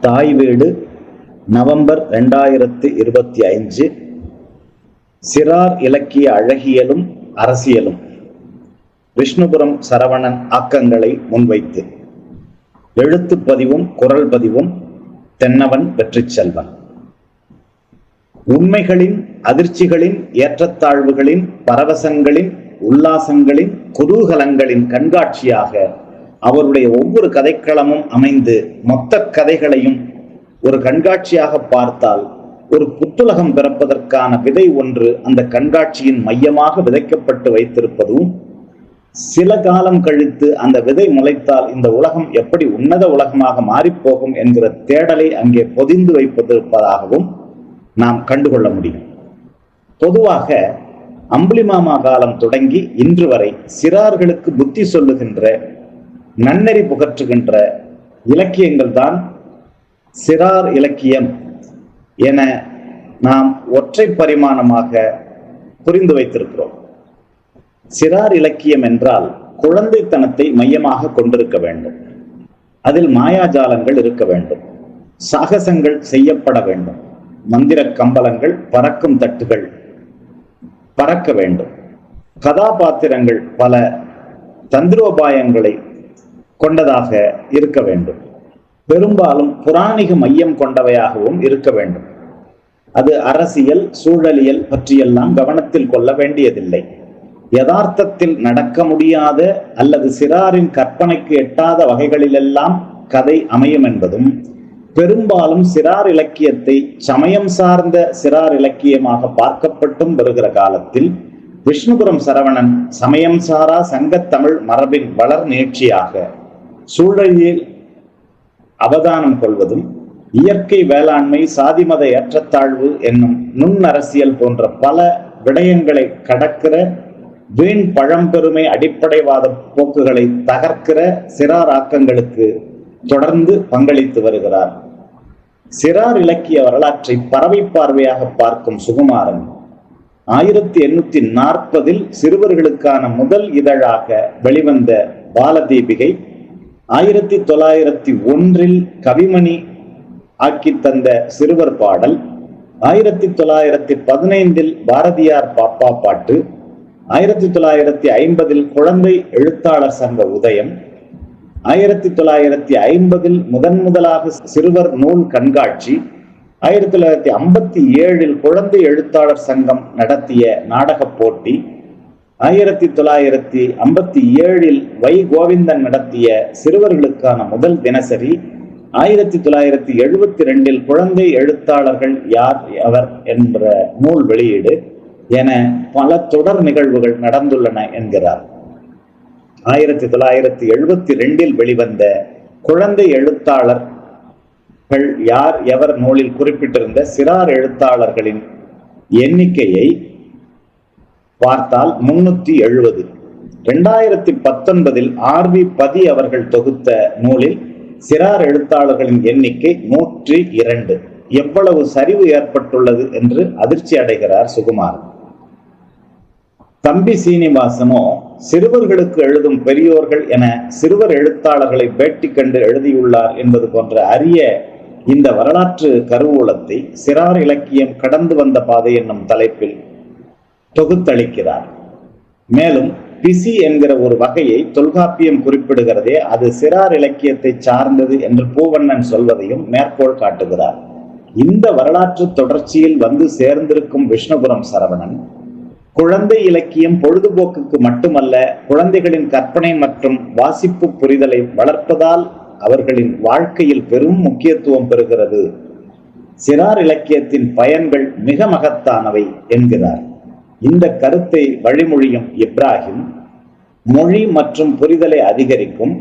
தாய் வீடு நவம்பர் ரெண்டாயிரத்து இருபத்தி ஐந்து. சிறார் இலக்கிய அழகியலும் அரசியலும். விஷ்ணுபுரம் சரவணன் ஆக்கங்களை முன்வைத்து. எழுத்து பதிவும் குரல் பதிவும் தென்னவன் வெற்றி செல்வன் உண்மைகளின் அதிர்ச்சிகளின் ஏற்றத்தாழ்வுகளின் பரவசங்களின் உல்லாசங்களின் குதூகலங்களின் கண்காட்சியாக அவருடைய ஒவ்வொரு கதைக்களமும் அமைந்து மொத்த கதைகளையும் ஒரு கண்காட்சியாக பார்த்தால் ஒரு புத்துலகம் பிறப்பதற்கான விதை ஒன்று அந்த கண்காட்சியின் மையமாக விதைக்கப்பட்டு வைத்திருப்பதும் சில காலம் கழித்து அந்த விதை முளைத்தால் இந்த உலகம் எப்படி உன்னத உலகமாக மாறிப்போகும் என்கிற தேடலை அங்கே பொதிந்து வைப்பதிருப்பதாகவும் நாம் கண்டுகொள்ள முடியும். பொதுவாக அம்புலிமாமா காலம் தொடங்கி இன்று வரை சிறார்களுக்கு புத்தி சொல்லுகின்ற நன்னெறி புகற்றுகின்ற இலக்கியங்கள் தான் சிறார் இலக்கியம் என நாம் ஒற்றை பரிமாணமாக புரிந்து வைத்திருக்கிறோம். சிறார் இலக்கியம் என்றால் குழந்தைத்தனத்தை மையமாக கொண்டிருக்க வேண்டும். அதில் மாயாஜாலங்கள் இருக்க வேண்டும். சாகசங்கள் செய்யப்பட வேண்டும். மந்திர கம்பளங்கள் பறக்கும் தட்டுகள் பறக்க வேண்டும். கதாபாத்திரங்கள் பல தந்திரோபாயங்களை கொண்டதாக இருக்க வேண்டும். பெரும்பாலும் புராணிக மையம் கொண்டவையாகவும் இருக்க வேண்டும். அது அரசியல் சூழலியல் பற்றியெல்லாம் கவனத்தில் கொள்ள வேண்டியதில்லை. யதார்த்தத்தில் நடக்க முடியாத அல்லது சிறாரின் கற்பனைக்கு எட்டாத வகைகளிலெல்லாம் கதை அமையும் என்பதும் பெரும்பாலும் சிறார் இலக்கியத்தை சமயம் சார்ந்த சிறார் இலக்கியமாக பார்க்கப்பட்டும் வருகிற காலத்தில் விஷ்ணுபுரம் சரவணன் சமயம் சாரா சங்கத்தமிழ் மரபின் வளர் நிகழ்ச்சியாக சூழலில் அவதானம் கொள்வதும் இயற்கை வேளாண்மை சாதிமத ஏற்றத்தாழ்வு என்னும் நுண் அரசியல் போன்ற பல விடயங்களை கடக்கிற வீண் பழம்பெருமை அடிப்படைவாத போக்குகளை தகர்க்கிற சிறார் ஆக்கங்களுக்கு தொடர்ந்து பங்களித்து வருகிறார். சிறார் இலக்கிய வரலாற்றை பறவை பார்வையாக பார்க்கும் சுகுமாரன் ஆயிரத்தி எண்ணூத்தி நாற்பதில் சிறுவர்களுக்கான முதல் இதழாக வெளிவந்த பாலதீபிகை ஆயிரத்தி தொள்ளாயிரத்தி ஒன்றில் கவிமணி ஆக்கி தந்த சிறுவர் பாடல் ஆயிரத்தி தொள்ளாயிரத்தி பதினைந்தில் பாரதியார் பாப்பா பாட்டு ஆயிரத்தி தொள்ளாயிரத்தி ஐம்பதில் குழந்தை எழுத்தாளர் சங்க உதயம் ஆயிரத்தி தொள்ளாயிரத்தி ஐம்பதில் முதன் முதலாக சிறுவர் நூல் கண்காட்சி ஆயிரத்தி தொள்ளாயிரத்தி ஐம்பத்தி ஏழில் குழந்தை எழுத்தாளர் சங்கம் நடத்திய நாடகப் போட்டி ஆயிரத்தி தொள்ளாயிரத்தி ஐம்பத்தி ஏழில் வை கோவிந்தன் நடத்திய சிறுவர்களுக்கான முதல் தினசரி ஆயிரத்தி தொள்ளாயிரத்தி எழுபத்தி ரெண்டில் குழந்தை எழுத்தாளர்கள் யார் அவர் என்ற நூல் வெளியீடு என பல தொடர் நிகழ்வுகள் நடந்துள்ளன என்கிறார். ஆயிரத்தி தொள்ளாயிரத்தி எழுபத்தி ரெண்டில் வெளிவந்த குழந்தை எழுத்தாளர்கள் யார் எவர் நூலில் குறிப்பிட்டிருந்த சிறார் எழுத்தாளர்களின் எண்ணிக்கையை பார்த்தால் முன்னூத்தி எழுபது இரண்டாயிரத்தி பத்தொன்பதில் ஆர் வி பதி அவர்கள் தொகுத்த நூலில் சிறார் எழுத்தாளர்களின் எண்ணிக்கை நூற்றி இரண்டு. எவ்வளவு சரிவு ஏற்பட்டுள்ளது என்று அதிர்ச்சி அடைகிறார் சுகுமார். தம்பி சீனிவாசனோ சிறுவர்களுக்கு எழுதும் பெரியோர்கள் என சிறுவர் எழுத்தாளர்களை பேட்டி கண்டு எழுதியுள்ளார் என்பது போன்ற அரிய இந்த வரலாற்று கருவூலத்தை சிறார் இலக்கியம் கடந்து வந்த பாதை என்னும் தலைப்பில் தொகுத்தளிக்கிறார். மேலும் பிசி என்கிற ஒரு வகையை தொல்காப்பியம் குறிப்பிடுகிறதே அது சிறார் இலக்கியத்தை சார்ந்தது என்று பூவண்ணன் சொல்வதையும் மேற்கோள் காட்டுகிறார். இந்த வரலாற்று தொடர்ச்சியில் வந்து சேர்ந்திருக்கும் விஷ்ணுபுரம் சரவணன் குழந்தை இலக்கியம் பொழுதுபோக்குக்கு மட்டுமல்ல குழந்தைகளின் கற்பனை மற்றும் வாசிப்பு புரிதலை வளர்ப்பதால் அவர்களின் வாழ்க்கையில் பெரும் முக்கியத்துவம் பெறுகிறது. சிறார் இலக்கியத்தின் பயன்கள் மிக மகத்தானவை என்கிறார். இந்த கருத்தை வழிமொழியும் இப்ராஹிம் மொழி மற்றும் புரிதலை அதிகரிக்கும்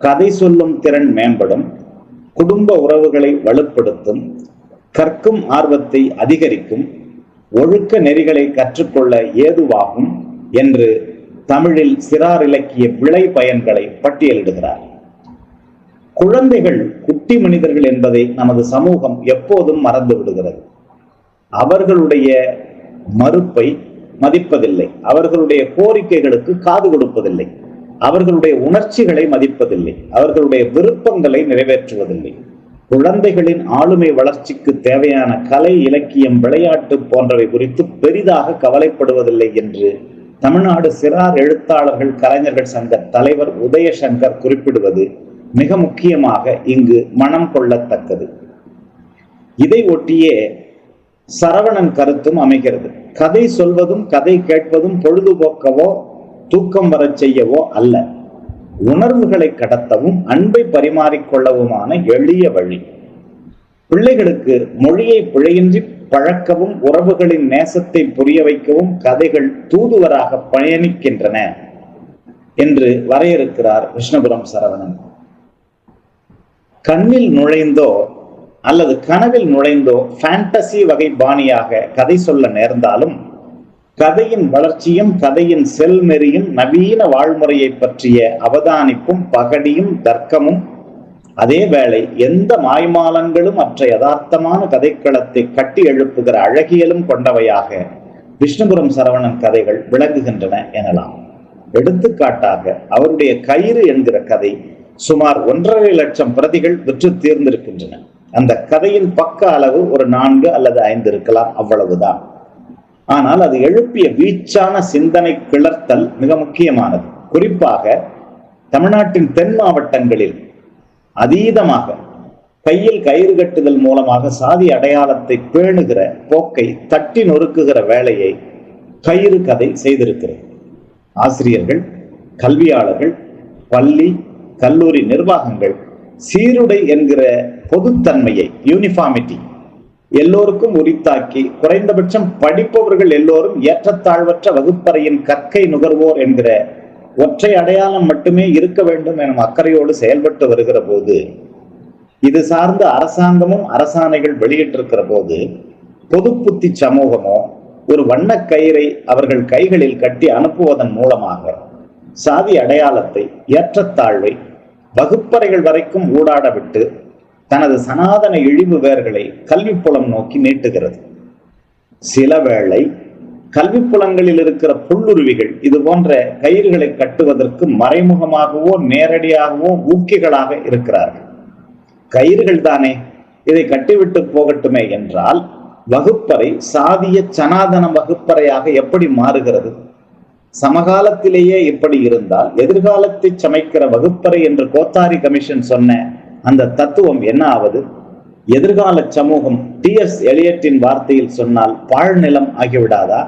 கதை சொல்லும் திறன் மேம்படும் குடும்ப உறவுகளை வலுப்படுத்தும் கற்கும் ஆர்வத்தை அதிகரிக்கும் ஒழுக்க நெறிகளை கற்றுக்கொள்ள ஏதுவாகும் என்று தமிழில் சிறார் இலக்கிய விளை பயன்களை பட்டியலிடுகிறார். குழந்தைகள் குட்டி மனிதர்கள் என்பதை நமது சமூகம் எப்போதும் மறந்து விடுகிறது. அவர்களுடைய மறுப்பை மதிப்பதில்லை. அவர்களுடைய கோரிக்கைகளுக்கு காது கொடுப்பதில்லை. அவர்களுடைய உணர்ச்சிகளை மதிப்பதில்லை. அவர்களுடைய விருப்பங்களை நிறைவேற்றுவதில்லை. குழந்தைகளின் ஆளுமை வளர்ச்சிக்கு தேவையான கலை இலக்கியம் விளையாட்டு போன்றவை குறித்து பெரிதாக கவலைப்படுவதில்லை என்று தமிழ்நாடு சிறார் எழுத்தாளர்கள் கலைஞர்கள் சங்க தலைவர் உதயசங்கர் குறிப்பிடுவது மிக முக்கியமாக இங்கு மனம் கொள்ளத்தக்கது. இதை ஒட்டியே சரவணன் கருத்தும் அமைகிறது. கதை சொல்வதும் கதை கேட்பதும் பொழுதுபோக்கவோ தூக்கம் வரச் செய்யவோ அல்ல. உணர்வுகளை கடத்தவும் அன்பை பரிமாறிக்கொள்ளவுமான எளிய வழி. பிள்ளைகளுக்கு மொழியை பிழையின்றி பழக்கவும் உறவுகளின் நேசத்தை புரிய வைக்கவும் கதைகள் தூதுவராக பயணிக்கின்றன என்று வரையறுக்கிறார் விஷ்ணுபுரம் சரவணன். கண்ணில் நுழைந்தோ அல்லது கனவில் நுழைந்தோ ஃபேண்டசி வகை பாணியாக கதை சொல்ல நேர்ந்தாலும் கதையின் வளர்ச்சியும் கதையின் செல்மெறியும் நவீன வாழ்முறையை பற்றிய அவதானிப்பும் பகடியும் தர்க்கமும் அதே வேளை எந்த மாய்மாலங்களும் மற்ற யதார்த்தமான கதைக்களத்தை கட்டி எழுப்புகிற அழகியலும் கொண்டவையாக விஷ்ணுபுரம் சரவணன் கதைகள் விளங்குகின்றன எனலாம். எடுத்துக்காட்டாக அவருடைய கயிறு என்கிற கதை சுமார் ஒன்றரை லட்சம் பிரதிகள் விற்று தீர்ந்திருக்கின்றன. அந்த கதையின் பக்க அளவு ஒரு நான்கு அல்லது ஐந்து இருக்கலாம் அவ்வளவுதான். ஆனால் அது எழுப்பிய வீச்சான சிந்தனை கிளர்த்தல் மிக முக்கியமானது. குறிப்பாக தமிழ்நாட்டின் தென் மாவட்டங்களில் அதீதமாக கையில் கயிறு கட்டுதல் மூலமாக சாதி அடையாளத்தை பேணுகிற போக்கை தட்டி நொறுக்குகிற வேலையை கயிறு கதை செய்திருக்கிறது. ஆசிரியர்கள் கல்வியாளர்கள் பள்ளி கல்லூரி நிர்வாகங்கள் சீருடை என்கிற பொதுத்தன்மையை யூனிஃபார்மிட்டி எல்லோருக்கும் உரித்தாக்கி குறைந்தபட்சம் படிப்பவர்கள் எல்லோரும் ஏற்றத்தாழ்வற்ற வகுப்பறையின் கற்கை நுகர்வோர் என்கிற ஒற்றை அடையாளம் மட்டுமே இருக்க வேண்டும் எனும் அக்கறையோடு செயல்பட்டு வருகிற போது இது சார்ந்த அரசாங்கமும் அரசாணைகள் வெளியிட்டிருக்கிற போது பொது புத்தி சமூகமோ ஒரு வண்ண கயிறை அவர்கள் கைகளில் கட்டி அனுப்புவதன் மூலமாக சாதி அடையாளத்தை ஏற்றத்தாழ்வை வகுப்பறைகள் வரைக்கும் ஊடாட விட்டு தனது சனாதன இழிவு வேர்களை கல்வி புலம் நோக்கி நீட்டுகிறது. சில வேளை கல்வி புலங்களில் இருக்கிற புல்லுருவிகள் இது போன்ற கயிறுகளை கட்டுவதற்கு மறைமுகமாகவோ நேரடியாகவோ ஊக்கிகளாக இருக்கிறார்கள். கயிறுகள் தானே? இதை கட்டிவிட்டு போகட்டுமே என்றால் வகுப்பறை சாதிய சனாதன வகுப்பறையாக எப்படி மாறுகிறது? சமகாலத்திலேயே இப்படி இருந்தால் எதிர்காலத்தை சமைக்கிற வகுப்பறை என்று கோத்தாரி கமிஷன் சொன்ன அந்த தத்துவம் என்ன ஆவது? எதிர்கால சமூகம் டி எஸ் எலியட்டின் வார்த்தையில் சொன்னால் பாழ்நிலம் ஆகிவிடாதா?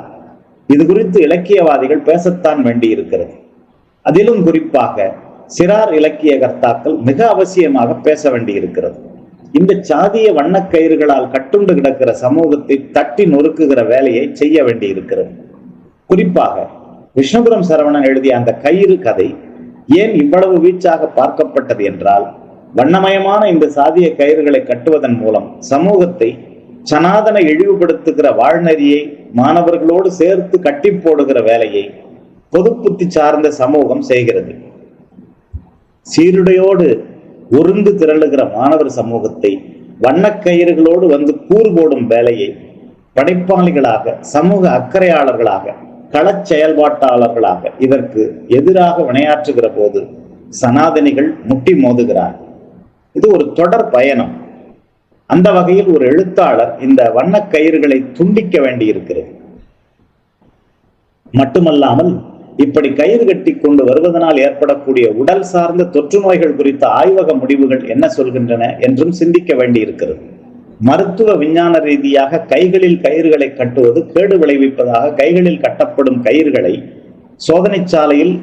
இது குறித்து இலக்கியவாதிகள் பேசத்தான் வேண்டியிருக்கிறது. அதிலும் குறிப்பாக சிறார் இலக்கிய கர்த்தாக்கள் மிக அவசியமாக பேச வேண்டியிருக்கிறது. இந்த சாதிய வண்ணக்கயிறுகளால் கட்டுண்டு கிடக்கிற சமூகத்தை தட்டி நொறுக்குகிற வேலையை செய்ய வேண்டியிருக்கிறது. குறிப்பாக விஷ்ணுபுரம் சரவணன் எழுதிய அந்த கயிறு கதை ஏன் இவ்வளவு வீச்சாக பார்க்கப்பட்டது என்றால் வண்ணமயமான இந்த சாதிய கயிறுகளை கட்டுவதன் மூலம் சமூகத்தை சனாதன இழிவுபடுத்துகிற வாழ்நெறியை மாணவர்களோடு சேர்த்து கட்டி போடுகிற வேலையை பொதுப்புத்தி சார்ந்த சமூகம் செய்கிறது. சீருடையோடு உருந்து திரளுகிற மாணவர் சமூகத்தை வண்ணக்கயிறுகளோடு வந்து கூறு போடும் வேலையை படைப்பாளிகளாக சமூக அக்கறையாளர்களாக கள செயல்பாட்டாளர்களாக இதற்கு எதிராக வினையாற்றுகிற போது சனாதனிகள் முட்டி மோதுகிறார். இது ஒரு தொடர் பயணம். அந்த வகையில் ஒரு எழுத்தாளர் இந்த வண்ணக் கயிறுகளை துண்டிக்க வேண்டியிருக்கிறது. மட்டுமல்லாமல் இப்படி கயிறு கட்டி கொண்டு வருவதனால் ஏற்படக்கூடிய உடல் சார்ந்த தொற்று நோய்கள் குறித்த ஆய்வக முடிவுகள் என்ன சொல்கின்றன என்றும் சிந்திக்க வேண்டியிருக்கிறது. மருத்துவ விஞ்ஞான ரீதியாக கைகளில் கயிறுகளை கட்டுவது கேடு விளைவிப்பதாக கைகளில் கட்டப்படும் கயிறுகளை சோதனை சாலையில்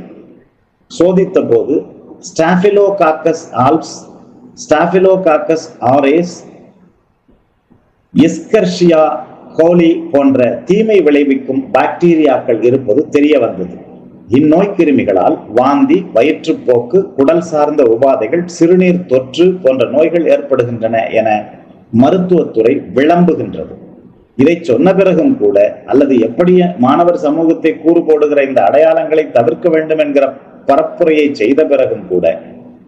சோதித்த போது ஸ்டாபிலோகாக்கஸ் ஆல்ப்ஸ் ஸ்டாபிலோகாக்கஸ் ஆரேஸ் எஸ்கர்ஷியா கோலி போன்ற தீமை விளைவிக்கும் பாக்டீரியாக்கள் இருப்பது தெரிய வந்தது. இந்நோய் கிருமிகளால் வாந்தி வயிற்றுப்போக்கு குடல் சார்ந்த உபாதைகள் சிறுநீர் தொற்று போன்ற நோய்கள் ஏற்படுகின்றன என மருத்துவத்துறை விளம்புகின்றது. இதை சொன்ன பிறகும் கூட அல்லது எப்படி மாணவர் சமூகத்தை கூறு போடுகிற இந்த அடையாளங்களை தவிர்க்க வேண்டும் என்கிற பரப்புரையை செய்த பிறகும் கூட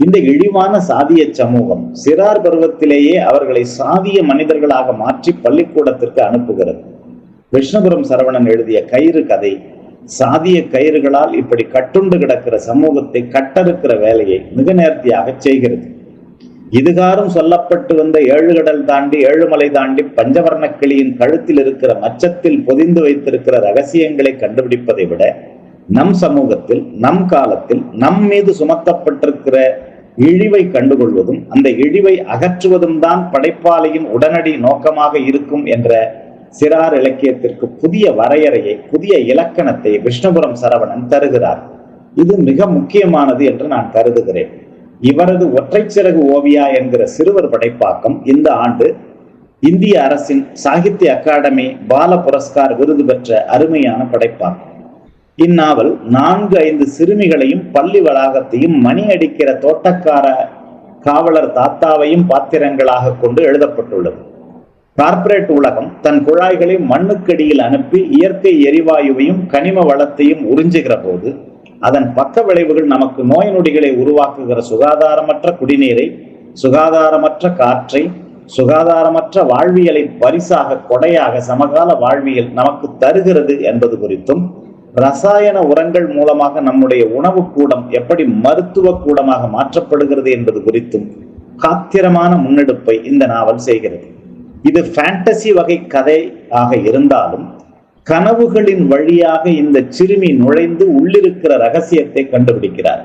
இந்த இழிவான சாதிய சமூகம் சிறார் பருவத்திலேயே அவர்களை சாதிய மனிதர்களாக மாற்றி பள்ளிக்கூடத்திற்கு அனுப்புகிறது. விஷ்ணுபுரம் சரவணன் எழுதிய கயிறு கதை சாதிய கயிறுகளால் இப்படி கட்டுண்டு கிடக்கிற சமூகத்தை கட்டறுக்கிற வேலையை மிக நேர்த்தியாக செய்கிறது. இதுகாரும் சொல்லப்பட்டு வந்த ஏழு கடல் தாண்டி ஏழுமலை தாண்டி பஞ்சவர்ண கிளியின் கழுத்தில் இருக்கிற மச்சத்தில் பொதிந்து வைத்திருக்கிற ரகசியங்களை கண்டுபிடிப்பதை விட நம் சமூகத்தில் நம் காலத்தில் நம் மீது சுமத்தப்பட்டிருக்கிற இழிவை கண்டுகொள்வதும் அந்த இழிவை அகற்றுவதும் தான் படைப்பாளியின் உடனடி நோக்கமாக இருக்கும் என்ற சிறார் இலக்கியத்திற்கு புதிய வரையறையை புதிய இலக்கணத்தை விஷ்ணுபுரம் சரவணன் தருகிறார். இது மிக முக்கியமானது என்று நான் கருதுகிறேன். இவரது ஒற்றை சிறகு ஓவியா என்கிற சிறுவர் படைப்பாக்கம் இந்த ஆண்டு இந்திய அரசின் சாகித்ய அகாடமி பால புரஸ்கார் விருது பெற்ற அருமையான படைப்பாக்கம். இந்நாவல் நான்கு ஐந்து சிறுமிகளையும் பள்ளி வளாகத்தையும் மணி அடிக்கிற தோட்டக்கார காவலர் தாத்தாவையும் பாத்திரங்களாக கொண்டு எழுதப்பட்டுள்ளது. கார்ப்பரேட் உலகம் தன் குழாய்களை மண்ணுக்கடியில் அனுப்பி இயற்கை எரிவாயுவையும் கனிம வளத்தையும் உறிஞ்சுகிற போது அதன் பக்க விளைவுகள் நமக்கு நோய் நொடிகளை உருவாக்குகிற சுகாதாரமற்ற குடிநீரை சுகாதாரமற்ற காற்றை சுகாதாரமற்ற வாழ்வியலை பரிசாக கொடையாக சமகால வாழ்வியல் நமக்கு தருகிறது என்பது குறித்தும் ரசாயன உரங்கள் மூலமாக நம்முடைய உணவு கூடம் எப்படி மருத்துவ கூடமாக மாற்றப்படுகிறது என்பது குறித்தும் காத்திரமான முன்னெடுப்பை இந்த நாவல் செய்கிறது. இது ஃபேண்டசி வகை கதை ஆக இருந்தாலும் கனவுகளின் வழியாக இந்த சிறுமி நுழைந்து உள்ளிருக்கிற ரகசியத்தை கண்டுபிடிக்கிறார்.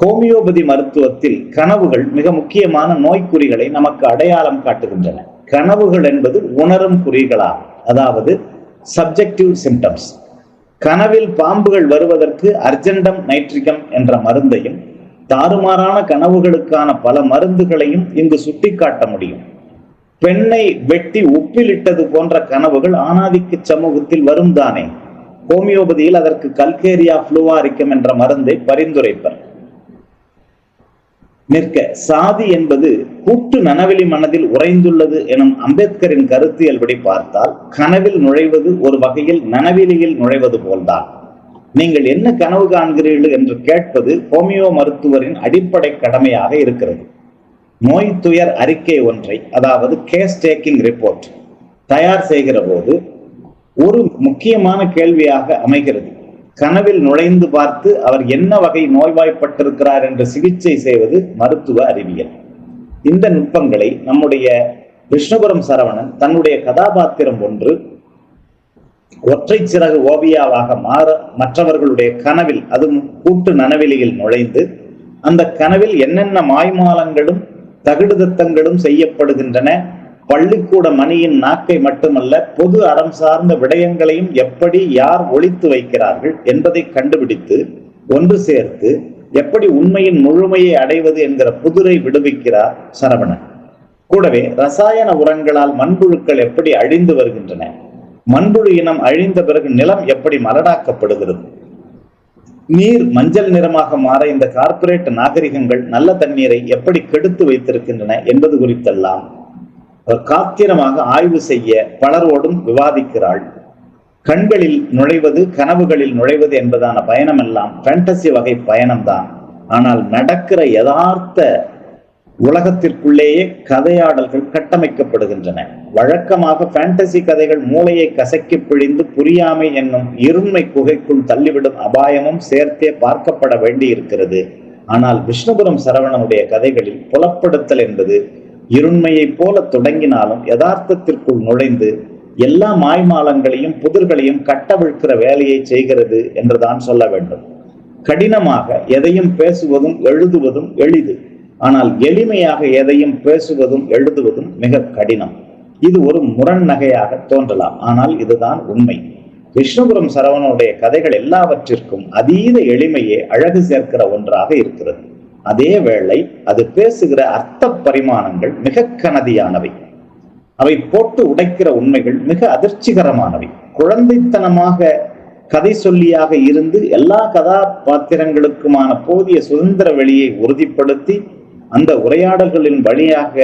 ஹோமியோபதி மருத்துவத்தில் கனவுகள் மிக முக்கியமான நோய்க்குறிகளை நமக்கு அடையாளம் காட்டுகின்றன. கனவுகள் என்பது உணரும் குறிகளாகும் அதாவது சப்ஜெக்டிவ் சிம்டம்ஸ் கனவில் பாம்புகள் வருவதற்கு அர்ஜென்டம் நைட்ரிகம் என்ற மருந்தையும் தாறுமாறான கனவுகளுக்கான பல மருந்துகளையும் இங்கு சுட்டிக்காட்ட முடியும். பெண்ணை வெட்டி உப்பிலிட்டது போன்ற கனவுகள் ஆணாதிக்க சமூகத்தில் வரும் தானே ஹோமியோபதியில் அதற்கு கல்கேரியா புளுவாரிக்கம் என்ற மருந்தை பரிந்துரைப்பர். நிற்க சாதி என்பது கூட்டு நனவெளி மனதில் உறைந்துள்ளது எனும் அம்பேத்கரின் கருத்தியல்படி பார்த்தால் கனவில் நுழைவது ஒரு வகையில் நனவெளியில் நுழைவது போல்தான். நீங்கள் என்ன கனவு காண்கிறீர்கள் என்று கேட்பது ஹோமியோ மருத்துவரின் அடிப்படை கடமையாக இருக்கிறது. நோய் துயர் அறிக்கை ஒன்றை அதாவது கேஸ் டேக்கிங் ரிப்போர்ட் தயார் செய்கிற போது ஒரு முக்கியமான கேள்வியாக அமைகிறது. கனவில் நுழைந்து பார்த்து அவர் என்ன வகை நோய்வாய்ப்பட்டிருக்கிறார் என்று சிகிச்சை செய்வது மருத்துவ அறிவியல். இந்த நுட்பங்களை நம்முடைய விஷ்ணுபுரம் சரவணன் தன்னுடைய கதாபாத்திரம் ஒன்று ஒற்றை சிறகு ஓவியாவாக மாற மற்றவர்களுடைய கனவில் அதுவும் கூட்டு நனவெளியில் நுழைந்து அந்த கனவில் என்னென்ன மாய்மாலங்களும் தகுடுதத்தங்களும் செய்யப்படுகின்றன. பள்ளிக்கூட மணியின் நாக்கை மட்டுமல்ல பொது அறம் சார்ந்த விடயங்களையும் எப்படி யார் ஒழித்து வைக்கிறார்கள் என்பதை கண்டுபிடித்து ஒன்று சேர்த்து எப்படி உண்மையின் முழுமையை அடைவது என்கிற புதிரை விடுவிக்கிறார் சரவணன். கூடவே ரசாயன உரங்களால் மண்புழுக்கள் எப்படி அழிந்து வருகின்றன? மண்புழு இனம் அழிந்த பிறகு நிலம் எப்படி மலடாக்கப்படுகிறது? நீர் மஞ்சள் நிறமாக மாற இந்த கார்ப்பரேட் நாகரிகங்கள் நல்ல தண்ணீரை எப்படி கெடுத்து வைத்திருக்கின்றன என்பது குறித்தெல்லாம் காத்திரமாக ஆய்வு செய்ய பலரோடும் விவாதிக்கிறாள். கண்களில் நுழைவது கனவுகளில் நுழைவது என்பதான பயணம் எல்லாம் ஃபேண்டசி வகை பயணம்தான். ஆனால் நடக்கிற யதார்த்த உலகத்திற்குள்ளேயே கதையாடல்கள் கட்டமைக்கப்படுகின்றன. வழக்கமாக ஃபேண்டசி கதைகள் மூளையை கசக்கி பிழிந்து புரியாமை என்னும் இருண்மை குகைக்குள் தள்ளிவிடும் அபாயமும் சேர்த்தே பார்க்கப்பட வேண்டியிருக்கிறது. ஆனால் விஷ்ணுபுரம் சரவணனுடைய கதைகளில் புலப்படுத்தல் என்பது இருண்மையைப் போல தொடங்கினாலும் யதார்த்தத்திற்குள் நுழைந்து எல்லா மாய்மாலங்களையும் புதிர்களையும் கட்டவிழ்க்கிற வேலையை செய்கிறது என்றுதான் சொல்ல வேண்டும். கடினமாக எதையும் பேசுவதும் எழுதுவதும் எளிது. ஆனால் எளிமையாக எதையும் பேசுவதும் எழுதுவதும் மிக கடினம். இது ஒரு முரண் நகையாக தோன்றலாம். ஆனால் இதுதான் உண்மை. விஷ்ணுபுரம் சரவணனுடைய கதைகள் எல்லாவற்றிற்கும் அதீத எளிமையே அழகு சேர்க்கிற ஒன்றாக இருக்கிறது. அதே வேளை அது பேசுகிற அர்த்த பரிமாணங்கள் மிக கனதியானவை. அவை போட்டு உடைக்கிற உண்மைகள் மிக அதிர்ச்சிகரமானவை. குழந்தைத்தனமாக கதை சொல்லியாக இருந்து எல்லா கதாபாத்திரங்களுக்குமான போதிய சுதந்திர வெளியை உறுதிப்படுத்தி அந்த உரையாடல்களின் வழியாக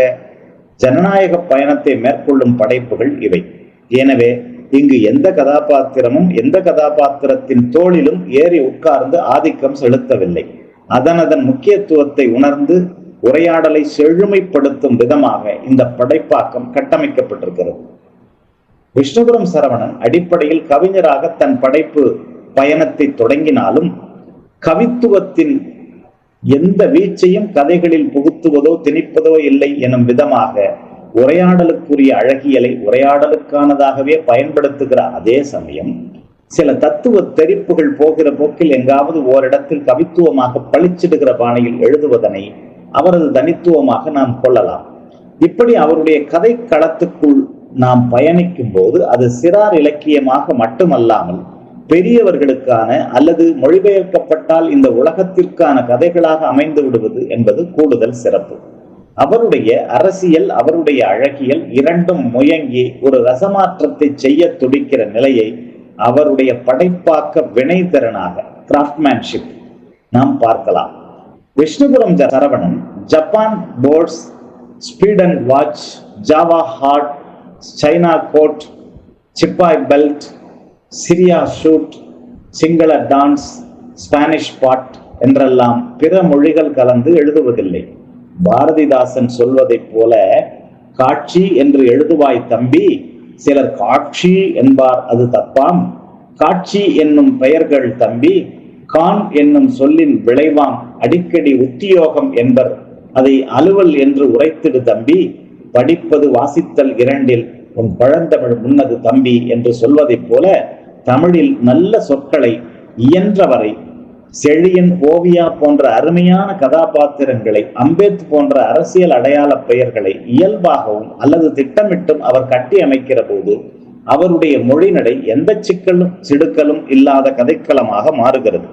ஜனநாயக பயணத்தை மேற்கொள்ளும் படைப்புகள் இவை. எனவே இங்கு எந்த கதாபாத்திரமும் எந்த கதாபாத்திரத்தின் தோளிலும் ஏறி உட்கார்ந்து ஆதிக்கம் செலுத்தவில்லை. அதன் அதன் முக்கியத்துவத்தை உணர்ந்து உரையாடலை செழுமைப்படுத்தும் விதமாக இந்த படைப்பாக்கம் கட்டமைக்கப்பட்டிருக்கிறது. விஷ்ணுபுரம் சரவணன் அடிப்படையில் கவிஞராக தன் படைப்பு பயணத்தை தொடங்கினாலும் கவித்துவத்தின் எந்த வீச்சையும் கதைகளில் புகுத்துவதோ திணிப்பதோ இல்லை எனும் விதமாக உரையாடலுக்குரிய அழகியலை உரையாடலுக்கானதாகவே பயன்படுத்துகிற அதே சமயம் சில தத்துவ தெரிப்புகள் போகிற போக்கில் எங்காவது ஓரிடத்தில் கவித்துவமாக பளிச்சிடுகிற பாணியில் எழுதுவதனை அவரது தனித்துவமாக நாம் கொள்ளலாம். இப்படி அவருடைய கதை களத்துக்குள் நாம் பயணிக்கும் போது அது சிறார் இலக்கியமாக மட்டுமல்லாமல் பெரியவர்களுக்கான அல்லது மொழிபெயர்க்கப்பட்டால் இந்த உலகத்திற்கான கதைகளாக அமைந்து விடுவது என்பது கூடுதல் சிறப்பு. அவருடைய அரசியல் அவருடைய அழகியல் இரண்டும் முயங்கி ஒரு ரசமாற்றத்தை செய்ய துடிக்கிற நிலையை அவருடைய படைப்பாக்க வினைத்திறனாக கிராஃப்ட்மேன்ஷிப் நாம் பார்க்கலாம். Vishnupuram Saravanan Japan ports ஸ்பீடன் watch Java heart China coat சிப்பாய் belt Syria shoot Sinhala dance Spanish பாட் என்றெல்லாம் பிற மொழிகள் கலந்து எழுதுவதில்லை. பாரதிதாசன் சொல்வதைப் போல காட்சி என்று எழுதுவாய் தம்பி சிலர் காட்சி என்பார் அது தப்பாம். காட்சி என்னும் பெயர்கள் தம்பி கான் என்னும் சொல்லின் விளைவாம். அடிக்கடி உத்தியோகம் என்பர் அதை அலுவல் என்று உரைத்திடு தம்பி படிப்பது வாசித்தல் இரண்டில் உன் பழந்தமிழ் முன்னது தம்பி என்று சொல்வதைப் போல தமிழில் நல்ல சொற்களை இயன்றவரை செழியன் ஓவியா போன்ற அருமையான கதாபாத்திரங்களை அம்பேத் போன்ற அரசியல் அடையாள பெயர்களை இயல்பாகவும் அல்லது திட்டமிட்டும் அவர் கட்டி அமைக்கிற போது அவருடைய மொழிநடை எந்த சிக்கலும் சிடுக்கலும் இல்லாத கதைக்களமாக மாறுகிறது.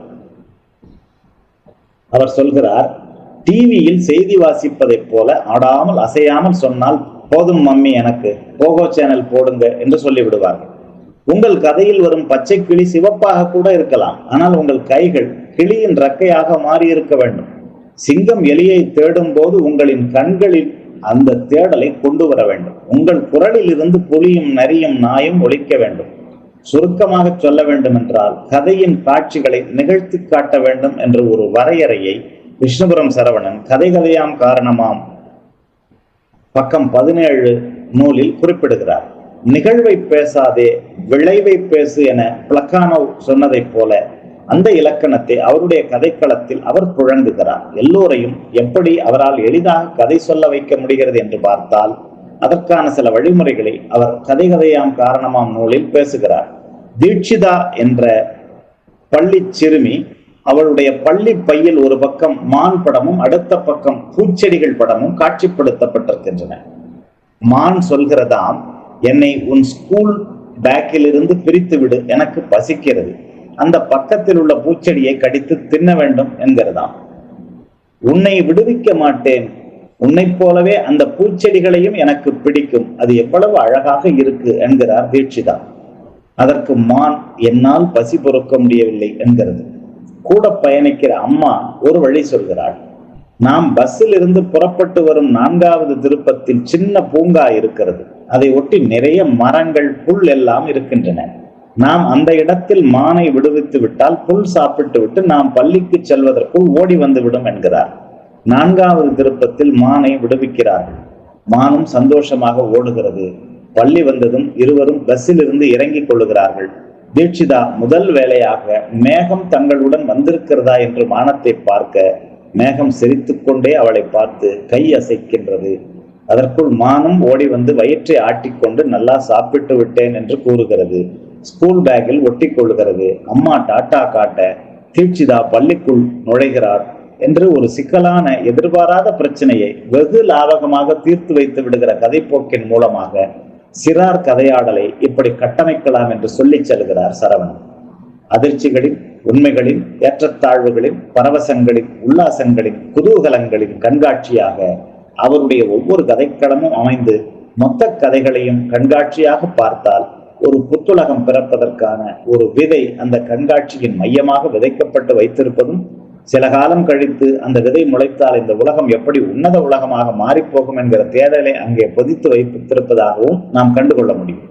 அவர் சொல்கிறார் டிவியில் செய்தி வாசிப்பதைப் போல ஆடாமல் அசையாமல் சொன்னால் போதும் மம்மி எனக்கு. போகோ சேனல் போடுங்க என்று சொல்லிவிடுவார்கள். உங்கள் கதையில் வரும் பச்சை கிளி சிவப்பாக கூட இருக்கலாம். ஆனால் உங்கள் கைகள் கிளியின் ரக்கையாக மாறியிருக்க வேண்டும். சிங்கம் எலியை தேடும் போது உங்களின் கண்களில் அந்த தேடலை கொண்டு வர வேண்டும். உங்கள் குரலில் இருந்து புலியும் நரியும் நாயும் ஒழிக்க வேண்டும். சுருக்கமாக சொல்ல வேண்டும் என்றால் கதையின் காட்சிகளை நிகழ்த்தி காட்ட வேண்டும் என்ற ஒரு வரையறையை விஷ்ணுபுரம் சரவணன் கதை கதையாம் காரணமாம். பக்கம் பதினேழு நூலில் குறிப்பிடுகிறார். நிகழ்வை பேசாதே விளைவை பேசு என பிளக்கானோ சொன்னதைப் போல அந்த இலக்கணத்தை அவருடைய கதைக்களத்தில் அவர் புழங்குகிறார். எல்லோரையும் எப்படி அவரால் எளிதாக கதை சொல்ல வைக்க முடிகிறது என்று பார்த்தால் அதற்கான சில வழிமுறைகளை அவர் கதை கதையாம் காரணமாம் நூலில் பேசுகிறார். தீட்சிதா என்ற பள்ளி சிறுமி அவளுடைய பள்ளி பையில் ஒரு பக்கம் மான் படமும் அடுத்த பக்கம் பூச்செடிகள் படமும் காட்சிப்படுத்தப்பட்டிருக்கின்றன. மான் சொல்கிறதாம் என்னை உன் ஸ்கூல் பேக்கிலிருந்து பிரித்து விடு எனக்கு பசிக்கிறது. அந்த பக்கத்தில் உள்ள பூச்செடியை கடித்து தின்ன வேண்டும் என்கிறதாம். உன்னை விடுவிக்க மாட்டேன். உன்னை போலவே அந்த பூச்செடிகளையும் எனக்கு பிடிக்கும். அது எவ்வளவு அழகாக இருக்கு என்கிறார் தீட்சிதா. அதற்கு மான் என்னால் பசி பொறுக்க முடியவில்லை என்கிறது. கூட பயணிக்கிற அம்மா ஒரு வழி சொல்கிறாள். நாம் பஸ்ஸில் இருந்து புறப்பட்டு வரும் நான்காவது திருப்பத்தில் சின்ன பூங்கா இருக்கிறது. அதை ஒட்டி நிறைய மரங்கள் புல் எல்லாம் இருக்கின்றன. நாம் அந்த இடத்தில் மானை விடுவித்து விட்டால் புல் சாப்பிட்டு விட்டு நாம் பள்ளிக்கு செல்வதற்குள் ஓடி வந்துவிடும் என்கிறார். நான்காவது திருப்பத்தில் மானை விடுவிக்கிறார்கள். மானும் சந்தோஷமாக ஓடுகிறது. பள்ளி வந்ததும் இருவரும் பஸ்ஸில் இருந்து இறங்கிக் கொள்ளுகிறார்கள். தீட்சிதா முதல் வேலையாக மேகம் தங்களுடன் வந்திருக்கிறதா என்று மானத்தை பார்க்க மேகம் சிரித்துக்கொண்டே அவளை பார்த்து கை அசைக்கின்றது. அதற்குள் மானும் ஓடி வந்து வயிற்றை ஆட்டிக்கொண்டு நல்லா சாப்பிட்டு விட்டேன் என்று கூறுகிறது. ஸ்கூல் பேக்கில் ஒட்டி கொள்கிறது அம்மா டாட்டா காட்ட தீட்சிதா பள்ளிக்குள் நுழைகிறார் என்று ஒரு சிக்கலான எதிர்பாராத பிரச்சனையை வெகு லாபகமாக தீர்த்து வைத்து விடுகிற கதைப்போக்கின் மூலமாக சிறார் கதையாடலை இப்படி கட்டமைக்கலாம் என்று சொல்லிச் செல்கிறார் சரவணன். அதிர்ச்சிகளின் உண்மைகளின் ஏற்றத்தாழ்வுகளின் பரவசங்களின் உல்லாசங்களின் குதூகலங்களின் கண்காட்சியாக அவருடைய ஒவ்வொரு கதைக்களமும் அமைந்து மொத்த கதைகளையும் கண்காட்சியாக பார்த்தால் ஒரு புத்துலகம் பிறப்பதற்கான ஒரு விதை அந்த கண்காட்சியின் மையமாக விதைக்கப்பட்டு வைத்திருப்பதும் சில காலம் கழித்து அந்த விதை முளைத்தால் இந்த உலகம் எப்படி உன்னத உலகமாக மாறிப்போகும் என்கிற தேடலை அங்கே பொதித்து வைத்திருப்பதாகவும் நாம் கண்டுகொள்ள முடியும்.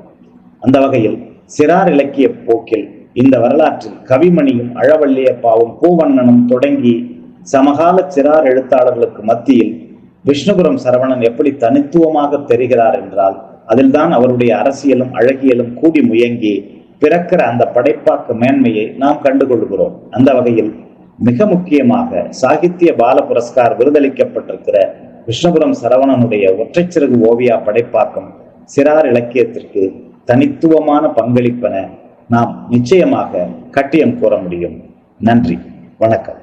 அந்த வகையில் சிறார் இலக்கிய போக்கில் இந்த வரலாற்றில் கவிமணியும் அழவள்ளியப்பாவும் பூவண்ணனும் தொடங்கி சமகால சிறார் எழுத்தாளர்களுக்கு மத்தியில் விஷ்ணுபுரம் சரவணன் எப்படி தனித்துவமாக தெரிகிறார் என்றால் அதில்தான் அவருடைய அரசியலும் அழகியலும் கூடி முயங்கி பிறக்கிற அந்த படைப்பாக்க மேன்மையை நாம் கண்டுகொள்கிறோம். அந்த வகையில் மிக முக்கியமாக சாகித்ய பால புரஸ்கார் விருதளிக்கப்பட்டிருக்கிற விஷ்ணுபுரம் சரவணனுடைய ஒற்றைச்சிறகு ஓவியா படைப்பாக்கம் சிறார் இலக்கியத்திற்கு தனித்துவமான பங்களிப்பென நாம் நிச்சயமாக கட்டியம் கூற முடியும். நன்றி. வணக்கம்.